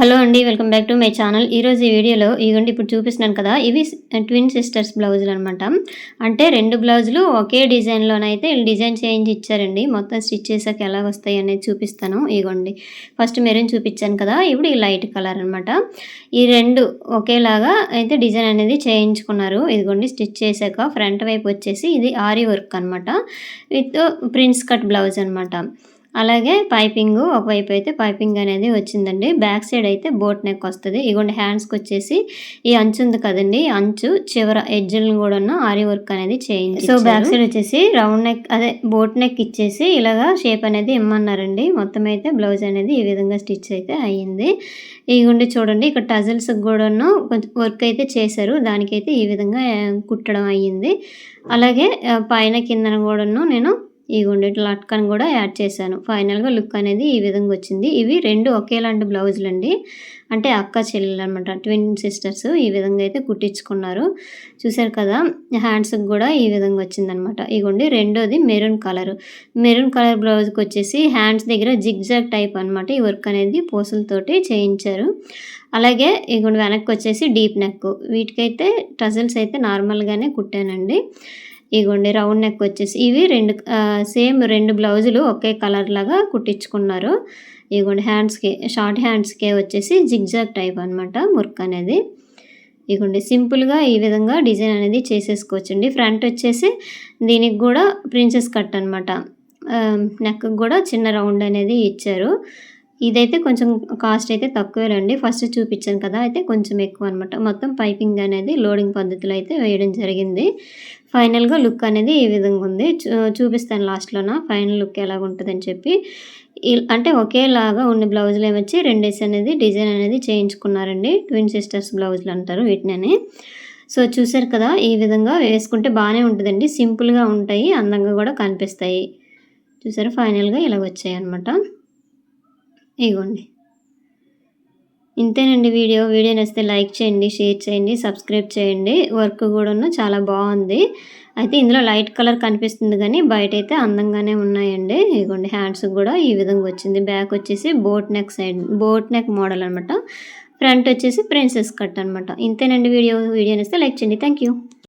Hello అండి welcome back to my channel. ఈరోజు ఈ వీడియోలో ఇగోండి ఇప్పుడు చూపిస్తున్నాను కదా ఇవి ట్విన్ సిస్టర్స్ బ్లౌజులు అనమాట అంటే రెండు బ్లౌజులు ఒకే డిజైన్లోనైతే వీళ్ళు డిజైన్ చేయించి ఇచ్చారండి. మొత్తం స్టిచ్ చేసాక ఎలా వస్తాయి అనేది చూపిస్తాను ఇగోండి. ఫస్ట్ మెరూన్ చూపించాను కదా ఇప్పుడు ఈ లైట్ కలర్ అనమాట ఈ రెండు ఒకేలాగా అయితే డిజైన్ అనేది చేయించుకున్నారు. ఇదిగోండి స్టిచ్ చేశాక ఫ్రంట్ వైపు వచ్చేసి ఇది ఆరి వర్క్ అనమాట విత్ ప్రిన్స్ కట్ బ్లౌజ్ అనమాట అలాగే పైపింగ్ ఒకవైపు అయితే పైపింగ్ అనేది వచ్చిందండి. బ్యాక్ సైడ్ అయితే బోట్ నెక్ వస్తుంది. ఇగోండి హ్యాండ్స్కి వచ్చేసి ఈ అంచు ఉంది కదండి. అంచు చివర ఎడ్జులను కూడా ఆరి వర్క్ అనేది చేయించి సో బ్యాక్ సైడ్ వచ్చేసి రౌండ్ నెక్ అదే బోట్ నెక్ ఇచ్చేసి ఇలాగా షేప్ అనేది ఇమ్మన్నారండి. మొత్తం అయితే బ్లౌజ్ అనేది ఈ విధంగా స్టిచ్ అయితే అయ్యింది. ఇగుండి చూడండి ఇక్కడ టజల్స్ కూడాను కొంచెం వర్క్ అయితే చేశారు. దానికైతే ఈ విధంగా కుట్టడం అయ్యింది. అలాగే పైన కిందన కూడాను నేను ఈ గుండెటి లట్కన్ కూడా యాడ్ చేశాను. ఫైనల్గా లుక్ అనేది ఈ విధంగా వచ్చింది. ఇవి రెండు ఒకేలాంటి బ్లౌజులు అండి అంటే అక్క చెల్లెలు అనమాట ట్విన్ సిస్టర్స్ ఈ విధంగా అయితే కుట్టించుకున్నారు. చూశారు కదా హ్యాండ్స్కి కూడా ఈ విధంగా వచ్చిందనమాట ఇగోండి రెండోది మెరూన్ కలర్. మెరూన్ కలర్ బ్లౌజ్కి వచ్చేసి హ్యాండ్స్ దగ్గర జిగ్జాగ్ టైప్ అనమాట ఈ వర్క్ అనేది పూసలతోటి చేయించారు. అలాగే ఇగోండి వెనక్కి వచ్చేసి డీప్ నెక్. వీటికైతే టజల్స్ అయితే నార్మల్గానే కుట్టానండి. ఇగోండి రౌండ్ నెక్ వచ్చేసి ఇవి రెండు సేమ్ రెండు బ్లౌజులు ఒకే కలర్ లాగా కుట్టించుకున్నారు. ఇగోండి హ్యాండ్స్కి షార్ట్ హ్యాండ్స్కే వచ్చేసి జిగ్జాగ్ టైప్ అనమాట వర్క్ అనేది. ఇగోండి సింపుల్గా ఈ విధంగా డిజైన్ అనేది చేసేసుకోవచ్చండి. ఫ్రంట్ వచ్చేసి దీనికి కూడా ప్రిన్సెస్ కట్ అనమాట నెక్ కూడా చిన్న రౌండ్ అనేది ఇచ్చారు. ఇదైతే కొంచెం కాస్ట్ అయితే తక్కువేనండి. ఫస్ట్ చూపించాను కదా అయితే కొంచెం ఎక్కువ అనమాట మొత్తం పైపింగ్ అనేది లోడింగ్ పద్ధతిలో అయితే వేయడం జరిగింది. ఫైనల్గా లుక్ అనేది ఈ విధంగా ఉంది. చూపిస్తాను లాస్ట్లోన? ఫైనల్ లుక్ ఎలాగ ఉంటుందని చెప్పి. అంటే ఒకేలాగా ఉన్న బ్లౌజులు ఏమొచ్చి రెండేసి అనేది డిజైన్ అనేది చేయించుకున్నారండి. ట్విన్ సిస్టర్స్ బ్లౌజులు అంటారు వీటిని సో చూసారు కదా ఈ విధంగా వేసుకుంటే బాగానే ఉంటుందండి. సింపుల్గా ఉంటాయి అందంగా కూడా కనిపిస్తాయి. చూసారు? ఫైనల్గా ఇలా వచ్చాయి అనమాట ఇగోండి. ఇంతేనండి వీడియో. వీడియో నచ్చితే లైక్ చేయండి షేర్ చేయండి సబ్స్క్రైబ్ చేయండి. వర్క్ కూడా చాలా బాగుంది. అయితే ఇందులో లైట్ కలర్ కనిపిస్తుంది కానీ బయట అయితే అందంగానే ఉన్నాయండి. ఇగోండి హ్యాండ్స్ కూడా ఈ విధంగా వచ్చింది. బ్యాక్ వచ్చేసి boat neck side boat neck model అనమాట ఫ్రంట్ వచ్చేసి ప్రిన్సెస్ కట్ అనమాట ఇంతేనండి వీడియో. వీడియో నచ్చితే లైక్ చేయండి. థ్యాంక్